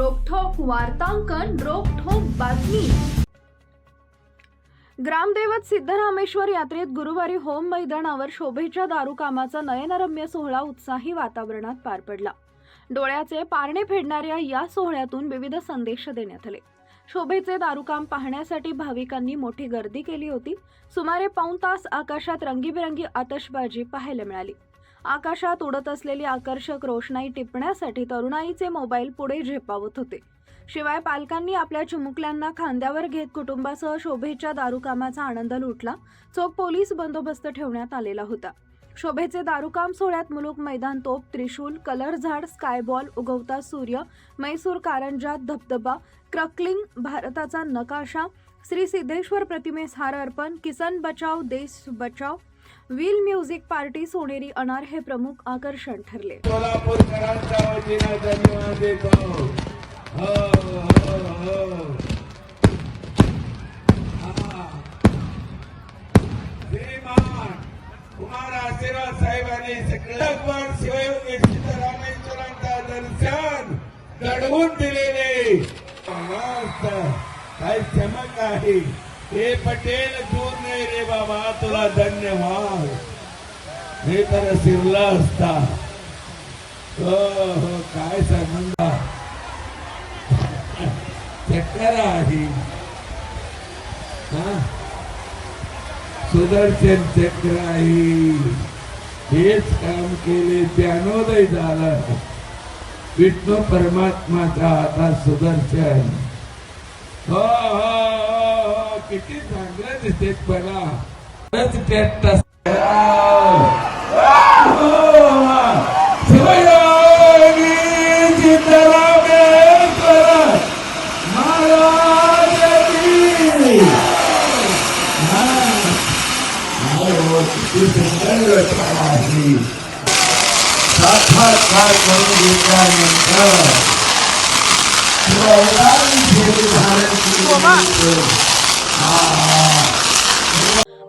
वार्तांकन रोखोक बातमी. ग्रामदैवत सिद्धरामेश्वर यात्रेत गुरुवारी होम मैदानावर शोभेच्या दारुकामाचा नयनरम्य सोहळा उत्साही वातावरणात पार पडला. डोळ्याचे पारणे फेडणाऱ्या या सोहळ्यातून विविध संदेश देण्यात आले. शोभेचे दारुकाम पाहण्यासाठी भाविकांनी मोठी गर्दी केली होती. सुमारे पाऊण तास आकाशात रंगीबेरंगी आतषबाजी पाहायला मिळाली. आकाशात उडत असलेली आकर्षक रोषणाई टिपण्यासाठी तरुणाईचे मोबाईल पुढे झेपावत होते. शिवाय पालकांनी आपल्या चिमुकल्यांना खांद्यावर घेत कुटुंबासह शोभेच्या दारुकामाचा आनंद लुटला. चोख पोलीस बंदोबस्त ठेवण्यात आलेला होता. शोभेचे दारुकाम सोहळ्यात मुलुक मैदान तोप त्रिशूल कलर झाड स्कायबॉल उगवता सूर्य मैसूर कारंजा धबधबा क्रकलिंग भारताचा नकाशा श्री सिद्धेश्वर प्रतिमेस हार अर्पण किसन बचाव देश बचाव व्हील म्युझिक पार्टी सोनेरी अनार हे प्रमुख आकर्षण ठरले. हो, हो, हो. साहेबांनी दर्शन घडवून दिलेले. मस्त काय चमक आहे. हे पटेल दूर नाही रे बाबा तुला धन्यवाद. हे तर शिरला असता. हो हो काय संबंध? चक्कर आहे. हा? सुदर्शन चक्र आहे. हेच काम केले ज्ञानोदय झालं. विष्णू परमात्माचा आता सुदर्शन. हो हो. हो हो किती चांगलं दिसते बघा खरंच टेस्ट असतं. शिवयोगी सिद्धरामेश्वर महाराज की. हा. हो, किती सुंदर रचना आहे. साक्षात्कार करून घेतल्यानंतर